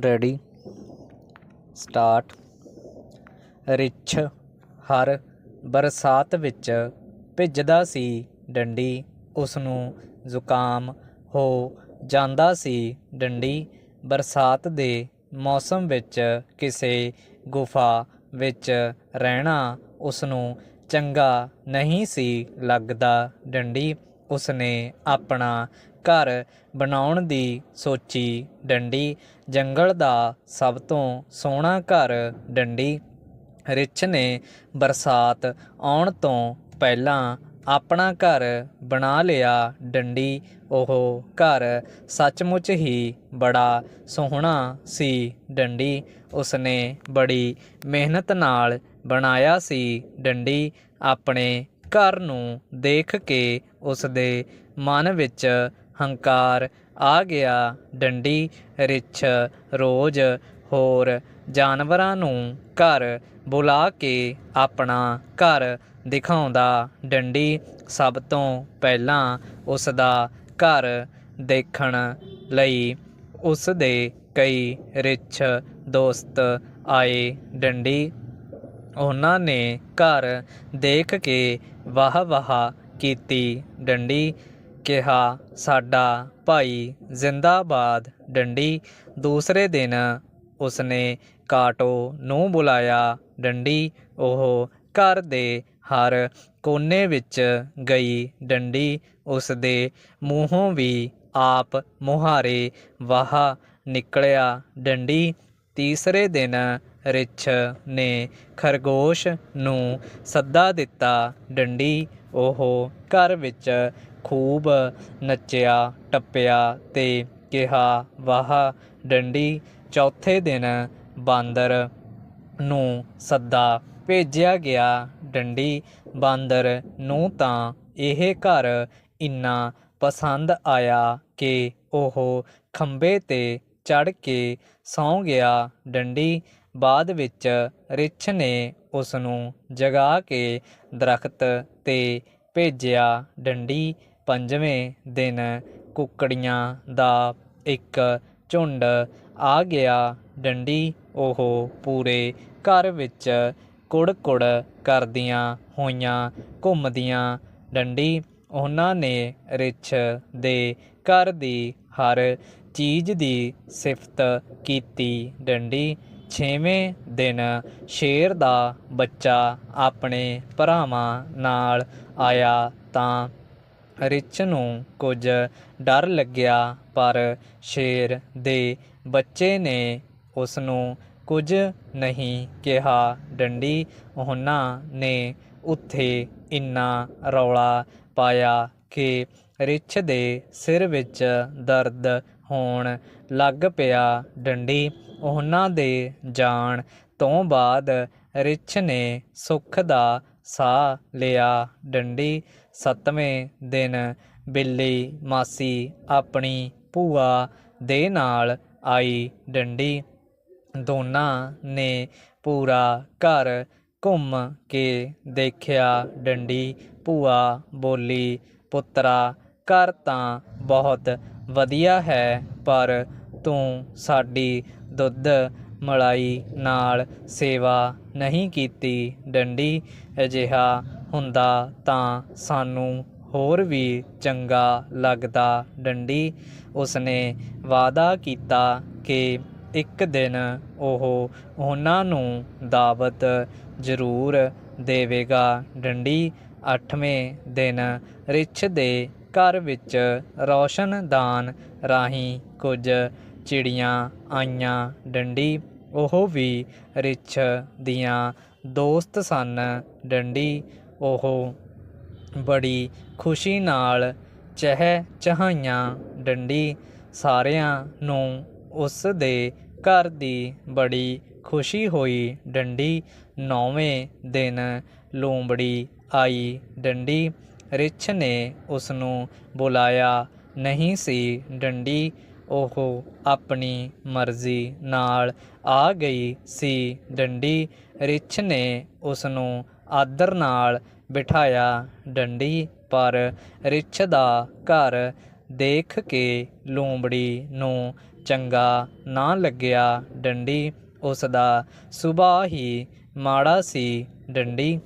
Ready. Start. ਰਿੱਛ ਹਰ ਬਰਸਾਤ ਵਿੱਚ ਭਿੱਜਦਾ ਸੀ ਡੰਡੀ। ਉਸ ਨੂੰ ਜ਼ੁਕਾਮ ਹੋ ਜਾਂਦਾ ਸੀ ਡੰਡੀ। ਬਰਸਾਤ ਦੇ ਮੌਸਮ ਵਿੱਚ ਕਿਸੇ ਗੁਫਾ ਵਿੱਚ ਰਹਿਣਾ ਉਸ ਨੂੰ ਚੰਗਾ ਨਹੀਂ ਸੀ ਲੱਗਦਾ। ਡੰਡੀ ਉਸਨੇ ਆਪਣਾ ਘਰ ਬਣਾਉਣ ਦੀ ਸੋਚੀ ਡੰਡੀ। ਜੰਗਲ ਦਾ ਸਭ ਤੋਂ ਸੋਹਣਾ ਘਰ ਡੰਡੀ। ਰਿੱਛ ਨੇ ਬਰਸਾਤ ਆਉਣ ਤੋਂ ਪਹਿਲਾਂ ਆਪਣਾ ਘਰ ਬਣਾ ਲਿਆ ਡੰਡੀ। ਉਹ ਘਰ ਸੱਚਮੁੱਚ ਹੀ ਬੜਾ ਸੋਹਣਾ ਸੀ ਡੰਡੀ। ਉਸਨੇ ਬੜੀ ਮਿਹਨਤ ਨਾਲ ਬਣਾਇਆ ਸੀ ਡੰਡੀ। ਆਪਣੇ ਘਰ ਨੂੰ ਦੇਖ ਕੇ ਉਸਦੇ ਮਨ ਵਿੱਚ ਹੰਕਾਰ ਆ ਗਿਆ, ਡੰਡੀ, ਰਿੱਛ, ਰੋਜ਼, ਹੋਰ ਜਾਨਵਰਾਂ ਨੂੰ ਘਰ ਬੁਲਾ ਕੇ ਆਪਣਾ ਘਰ ਦਿਖਾਉਂਦਾ। ਡੰਡੀ ਸਭ ਤੋਂ ਪਹਿਲਾਂ ਉਸ ਦਾ ਘਰ ਦੇਖਣ ਲਈ ਉਸ ਦੇ ਕਈ ਰਿੱਛ ਦੋਸਤ ਆਏ। ਡੰਡੀ ਉਹਨਾਂ ਨੇ ਘਰ ਦੇਖ ਕੇ ਵਾਹ ਵਾਹ ਕੀਤੀ। ਡੰਡੀ ਕਿਹਾ, ਸਾਡਾ ਭਾਈ ਜ਼ਿੰਦਾਬਾਦ ਡੰਡੀ। ਦੂਸਰੇ ਦਿਨ ਉਸਨੇ ਕਾਟੋ ਨੂੰ ਬੁਲਾਇਆ। ਡੰਡੀ ਉਹ ਘਰ ਦੇ ਹਰ ਕੋਨੇ ਵਿੱਚ ਗਈ। ਡੰਡੀ ਉਸ ਦੇ ਮੂੰਹੋਂ ਵੀ ਆਪ ਮੁਹਾਰੇ ਵਾਹ ਨਿਕਲਿਆ। ਡੰਡੀ ਤੀਸਰੇ ਦਿਨ ਰਿੱਛ ਨੇ ਖਰਗੋਸ਼ ਨੂੰ ਸੱਦਾ ਦਿੱਤਾ, ਡੰਡੀ, ਉਹ ਘਰ ਵਿੱਚ ਖੂਬ ਨੱਚਿਆ, ਟੱਪਿਆ ਤੇ ਕਿਹਾ, ਵਾਹ, ਡੰਡੀ, ਚੌਥੇ ਦਿਨ ਬਾਂਦਰ ਨੂੰ ਸੱਦਾ ਭੇਜਿਆ ਗਿਆ। ਡੰਡੀ, ਬਾਂਦਰ ਨੂੰ ਤਾਂ ਇਹ ਘਰ ਇੰਨਾ ਪਸੰਦ ਆਇਆ ਕਿ ਉਹ ਖੰਬੇ ਤੇ ਚੜ ਕੇ ਸੌਂ ਗਿਆ। ਡੰਡੀ ਬਾਅਦ ਵਿੱਚ ਰਿੱਛ ਨੇ ਉਸ ਨੂੰ ਜਗਾ ਕੇ ਦਰਖਤ ਤੇ ਭੇਜਿਆ। ਡੰਡੀ ਪੰਜਵੇਂ ਦਿਨ ਕੁੱਕੜੀਆਂ ਦਾ ਇੱਕ ਝੁੰਡ ਆ ਗਿਆ। ਡੰਡੀ ਉਹ ਪੂਰੇ ਘਰ ਵਿੱਚ ਕੁੜ-ਕੁੜ ਕਰਦੀਆਂ ਹੋਈਆਂ ਘੁੰਮਦੀਆਂ। ਡੰਡੀ ਉਹਨਾਂ ਨੇ ਰਿੱਛ ਦੇ ਘਰ ਦੀ ਹਰ ਚੀਜ਼ ਦੀ ਸਿਫਤ ਕੀਤੀ ਡੰਡੀ। ਛੇਵੇਂ ਦਿਨ ਸ਼ੇਰ ਦਾ ਬੱਚਾ ਆਪਣੇ ਭਰਾਵਾਂ ਨਾਲ ਆਇਆ ਤਾਂ ਰਿੱਛ ਨੂੰ ਕੁਝ ਡਰ ਲੱਗਿਆ, ਪਰ ਸ਼ੇਰ ਦੇ ਬੱਚੇ ਨੇ ਉਸ ਨੂੰ ਕੁਝ ਨਹੀਂ ਕਿਹਾ। ਡੰਡੀ ਉਹਨਾਂ ਨੇ ਉੱਥੇ ਇੰਨਾ ਰੌਲਾ ਪਾਇਆ ਕਿ ਰਿੱਛ ਦੇ ਸਿਰ ਵਿੱਚ ਦਰਦ ਹੋਣ ਲੱਗ ਪਿਆ ਡੰਡੀ। ਉਹਨਾਂ ਦੇ ਜਾਣ ਤੋਂ ਬਾਅਦ ਰਿੱਛ ਨੇ ਸੁੱਖ ਦਾ ਸਾਹ ਲਿਆ। ਡੰਡੀ ਸੱਤਵੇਂ ਦਿਨ ਬਿੱਲੀ ਮਾਸੀ ਆਪਣੀ ਭੂਆ ਦੇ ਨਾਲ ਆਈ। ਡੰਡੀ ਦੋਨਾਂ ਨੇ ਪੂਰਾ ਘਰ ਘੁੰਮ ਕੇ ਦੇਖਿਆ। ਡੰਡੀ ਭੂਆ ਬੋਲੀ, ਪੁੱਤਰਾ, ਘਰ ਤਾਂ ਬਹੁਤ ਵਧੀਆ ਹੈ, ਪਰ ਤੂੰ ਸਾਡੀ ਦੁੱਧ ਮਲਾਈ ਨਾਲ ਸੇਵਾ ਨਹੀਂ ਕੀਤੀ। ਡੰਡੀ ਅਜਿਹਾ ਹੁੰਦਾ ਤਾਂ ਸਾਨੂੰ ਹੋਰ ਵੀ ਚੰਗਾ ਲੱਗਦਾ। ਡੰਡੀ ਉਸਨੇ ਵਾਅਦਾ ਕੀਤਾ ਕਿ ਇੱਕ ਦਿਨ ਉਹ ਉਹਨਾਂ ਨੂੰ ਦਾਵਤ ਜ਼ਰੂਰ ਦੇਵੇਗਾ। ਡੰਡੀ ਅੱਠਵੇਂ ਦਿਨ ਰਿੱਛ ਦੇ ਘਰ ਵਿੱਚ ਰੌਸ਼ਨਦਾਨ ਰਾਹੀਂ ਕੁਝ ਚਿੜੀਆਂ ਆਈਆਂ ਡੰਡੀ, ਉਹ ਵੀ ਰਿੱਛ ਦੀਆਂ ਦੋਸਤ ਸਨ ਡੰਡੀ, ਉਹ ਬੜੀ ਖੁਸ਼ੀ ਨਾਲ ਚਹਿ ਚਹਾਈਆਂ ਡੰਡੀ, ਸਾਰਿਆਂ ਨੂੰ ਉਸ ਦੇ ਘਰ ਦੀ ਬੜੀ ਖੁਸ਼ੀ ਹੋਈ ਡੰਡੀ, ਨੌਵੇਂ ਦਿਨ ਲੂੰਬੜੀ ਆਈ ਡੰਡੀ ਰਿੱਛ ਨੇ ਉਸ ਨੂੰ ਬੁਲਾਇਆ, ਨਹੀਂ ਸੀ ਡੰਡੀ, ਉਹ ਆਪਣੀ ਮਰਜ਼ੀ ਨਾਲ ਆ ਗਈ ਸੀ ਡੰਡੀ। ਰਿੱਛ ਨੇ ਉਸ ਨੂੰ ਆਦਰ ਨਾਲ ਬਿਠਾਇਆ ਡੰਡੀ, ਪਰ ਰਿੱਛ ਦਾ ਘਰ ਦੇਖ ਕੇ ਲੂੰਬੜੀ ਨੂੰ ਚੰਗਾ ਨਾ ਲੱਗਿਆ ਡੰਡੀ। ਉਸ ਦਾ ਸੁਭਾਅ ਹੀ ਮਾੜਾ ਸੀ ਡੰਡੀ।